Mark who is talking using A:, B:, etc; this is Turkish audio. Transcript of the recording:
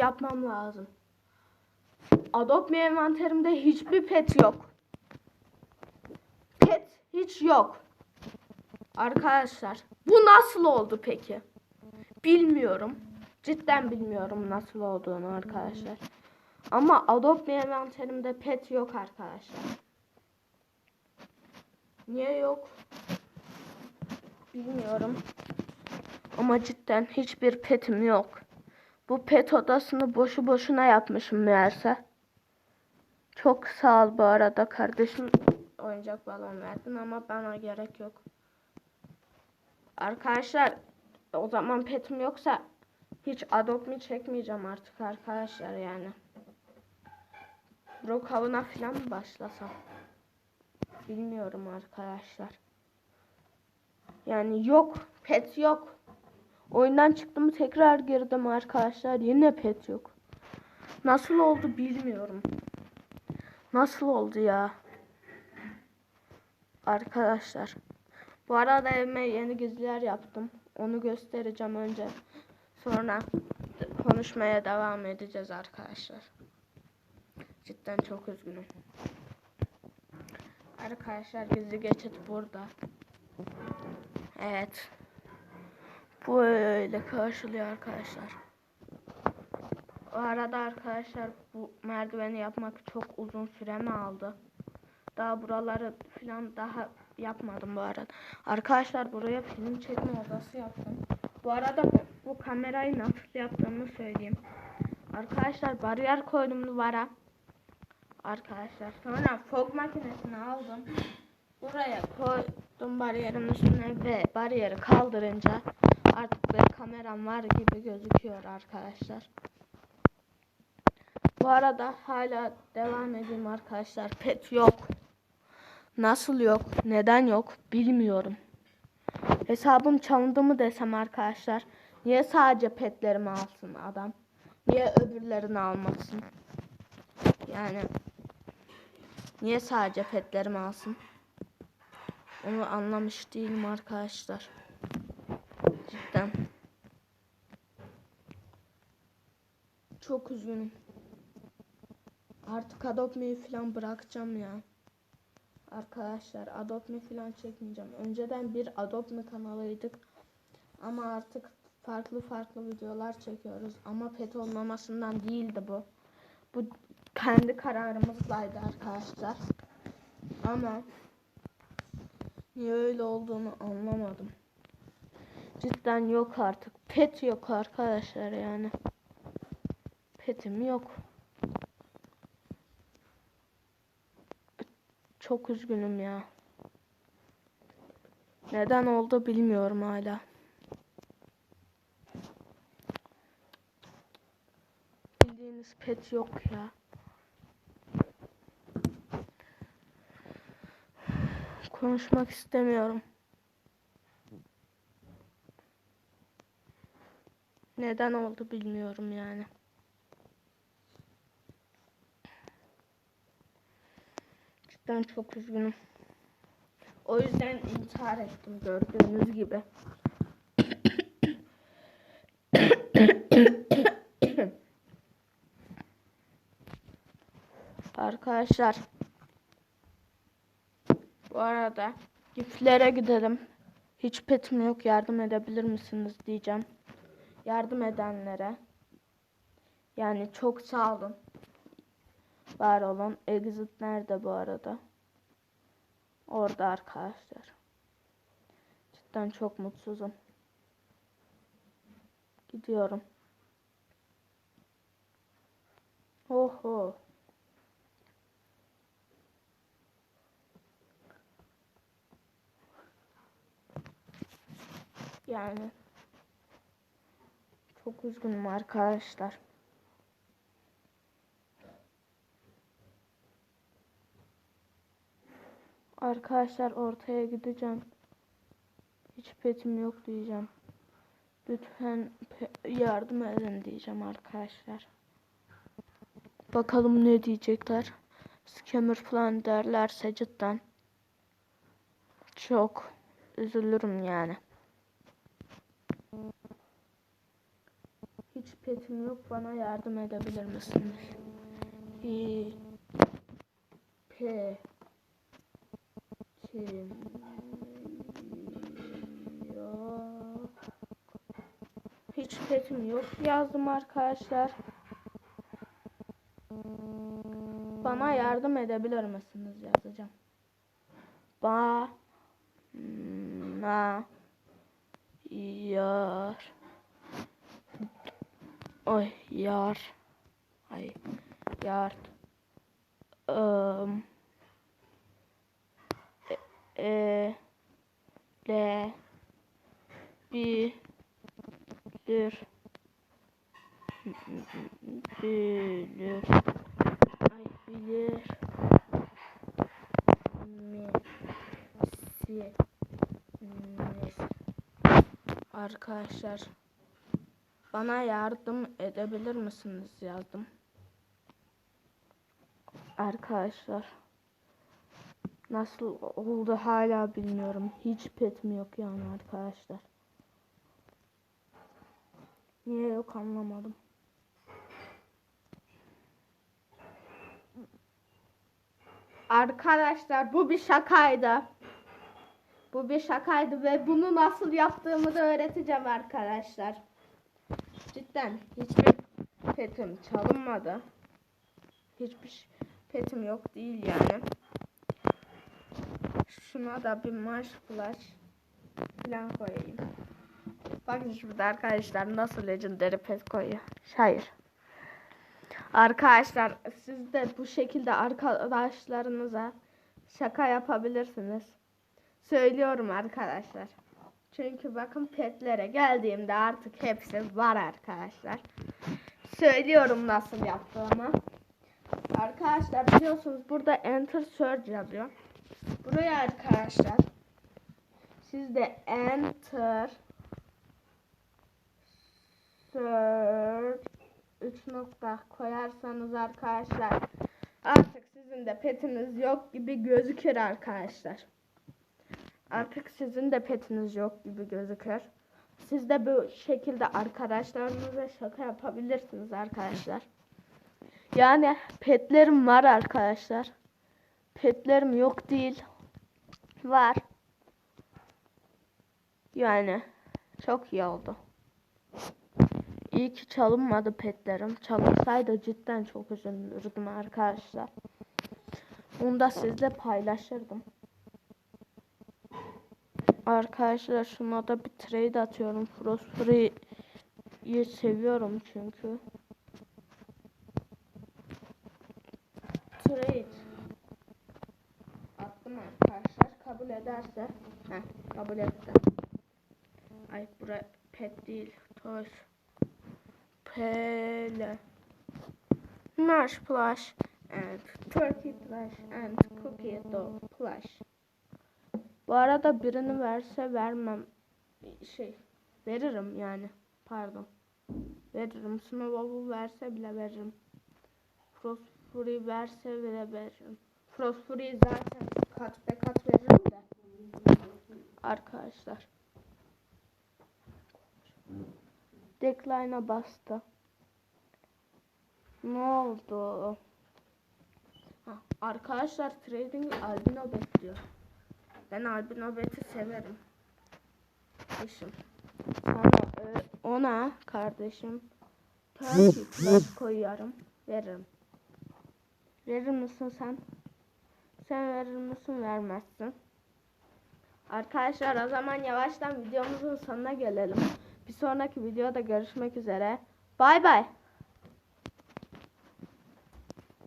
A: yapmam lazım. Adopt Me envanterimde hiçbir pet yok. Pet hiç yok. Arkadaşlar bu nasıl oldu peki? Bilmiyorum. Cidden bilmiyorum nasıl olduğunu arkadaşlar. Ama Adopt Me envanterimde pet yok arkadaşlar. Niye yok? Bilmiyorum. Ama cidden hiçbir petim yok. Bu pet odasını boşu boşuna yapmışım meğerse. Çok sağ ol bu arada kardeşim. Oyuncak balon verdin ama bana gerek yok. Arkadaşlar o zaman petim yoksa hiç adopt me çekmeyeceğim artık arkadaşlar yani. Rock avına falan mı başlasam? Bilmiyorum arkadaşlar. Yani yok. Pet yok. Oyundan çıktım tekrar girdim arkadaşlar. Yine pet yok. Nasıl oldu bilmiyorum. Nasıl oldu ya? Arkadaşlar. Bu arada evime yeni gizliler yaptım. Onu göstereceğim önce. Sonra konuşmaya devam edeceğiz arkadaşlar. Cidden çok üzgünüm. Arkadaşlar gizli geçit burada. Evet. Bu öyle karşılıyor arkadaşlar. O arada arkadaşlar bu merdiveni yapmak çok uzun süre mi aldı? Daha buraları falan daha yapmadım bu arada. Arkadaşlar buraya film çekme odası yaptım. Bu arada bu, bu kamerayı nasıl yaptığımı söyleyeyim. Arkadaşlar bariyer koydum duvara. Arkadaşlar sonra fog makinesini aldım. Buraya koydum bariyerin üstüne ve bariyeri kaldırınca artık bir kameram var gibi gözüküyor arkadaşlar. Bu arada hala devam edeyim arkadaşlar. Pet yok. Nasıl yok? Neden yok? Bilmiyorum. Hesabım çalındı mı desem arkadaşlar. Niye sadece petlerimi alsın adam? Niye öbürlerini almasın? Yani niye sadece petlerimi alsın? Onu anlamış değilim arkadaşlar. Cidden. Çok üzgünüm. Artık Adopt Me'yi falan bırakacağım ya. Arkadaşlar Adopt Me falan çekmeyeceğim. Önceden bir Adopt Me kanalıydık. Ama artık farklı farklı videolar çekiyoruz. Ama pet olmamasından değildi bu. Bu kendi kararımızlaydı arkadaşlar. Ama niye öyle olduğunu anlamadım. Cidden yok artık. Pet yok arkadaşlar yani. Petim yok. Çok üzgünüm ya. Neden oldu bilmiyorum hala. Bildiğiniz pet yok ya. Konuşmak istemiyorum. Neden oldu bilmiyorum yani. Cidden çok üzgünüm. O yüzden intihar ettim gördüğünüz gibi. Arkadaşlar bu arada giflere gidelim. Hiç petim yok yardım edebilir misiniz diyeceğim. Yardım edenlere. Yani çok sağ olun. Var olun. Exit nerede bu arada? Orada arkadaşlar. Cidden çok mutsuzum. Gidiyorum. Oho. Yani çok üzgünüm arkadaşlar. Arkadaşlar ortaya gideceğim. Hiç petim yok diyeceğim. Lütfen yardım edin diyeceğim arkadaşlar. Bakalım ne diyecekler. Scammer falan derlerse cidden çok üzülürüm yani. Hiç petim yok. Bana yardım edebilir misiniz? Hi pe tim yok. Hiç petim yok yazdım arkadaşlar. Bana yardım edebilir misiniz yazacağım. Ba na yar Ay yar. Ay yar. Im, e, le bi lir bilir ay bilir. Mi si mis arkadaşlar bana yardım edebilir misiniz? Yazdım. Arkadaşlar nasıl oldu hala bilmiyorum. Hiç petim yok yani arkadaşlar? Niye yok anlamadım. Arkadaşlar bu bir şakaydı. Bu bir şakaydı ve bunu nasıl yaptığımı da öğreteceğim arkadaşlar. Cidden hiçbir petim çalınmadı. Hiçbir petim yok değil yani. Şuna da bir marş flash falan koyayım. Bakın şurada arkadaşlar nasıl legendary pet koyuyor. Hayır. Arkadaşlar siz de bu şekilde arkadaşlarınıza şaka yapabilirsiniz. Söylüyorum arkadaşlar. Çünkü bakın petlere geldiğimde artık hepsi var arkadaşlar. Söylüyorum nasıl yaptığımı. Arkadaşlar biliyorsunuz burada enter search yazıyor. Buraya arkadaşlar siz de enter search 3 nokta koyarsanız arkadaşlar artık sizin de petiniz yok gibi gözükür arkadaşlar. Artık sizin de petiniz yok gibi gözükür. Siz de bu şekilde arkadaşlarınıza şaka yapabilirsiniz arkadaşlar. Yani petlerim var arkadaşlar. Petlerim yok değil. Var. Yani çok iyi oldu. İyi ki çalınmadı petlerim. Çalınsaydı cidden çok üzülürdüm arkadaşlar. Onu da sizle paylaşırdım. Arkadaşlar şuna da bir trade atıyorum. Frostfree'yi seviyorum çünkü. Trade. Attım arkadaşlar. Kabul ederse. Heh, kabul etti. Ay bura pet değil. Toys. Pele. Marsh plush and turkey plush and cookie dough plush. Bu arada birini verse vermem. Şey veririm yani pardon. Veririm. Snowball verse bile veririm. Frost Fury verse bile veririm. Frost Fury zaten kat be kat veririm de. Arkadaşlar. Decline'a bastı. Ne oldu? Ha, arkadaşlar trading albino bekliyor. Ben albino beti severim. Kardeşim. Sana e, ona kardeşim plus koyuyorum. Veririm. Verir misin sen? Sen verir misin? Vermezsin. Arkadaşlar o zaman yavaştan videomuzun sonuna gelelim. Bir sonraki videoda görüşmek üzere. Bay bay.